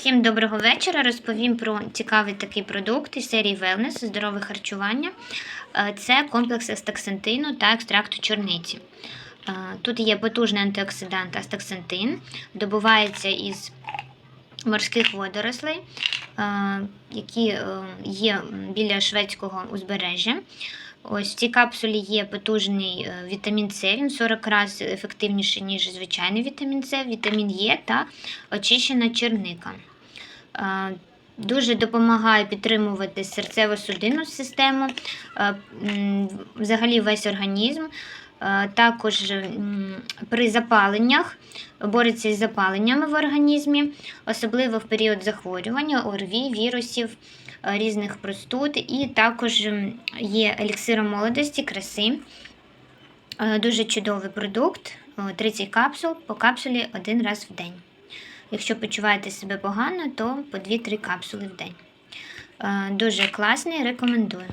Всім доброго вечора. Розповім про цікавий такий продукт із серії Wellness здорове харчування. Е, Це комплекс астаксантину та екстракту чорниці. Е, Тут є потужний антиоксидант астаксантин, добувається із морських водорослей, е, які є біля шведського узбережжя. Ось в цій капсулі є потужний вітамін С, він 40 разів ефективніший, ніж звичайний вітамін С, вітамін Е та очищена черника. Дуже допомагає підтримувати серцево-судинну систему, взагалі весь організм. Також при запаленнях бореться із запаленнями в організмі, особливо в період захворювання, ОРВІ, вірусів, різних простуд. І також є еліксиром молодості, краси. Дуже чудовий продукт. О, 30 капсул по капсулі один раз в день. Якщо почуваєте себе погано, то по 2-3 капсули в день. Е, Дуже класний, рекомендую.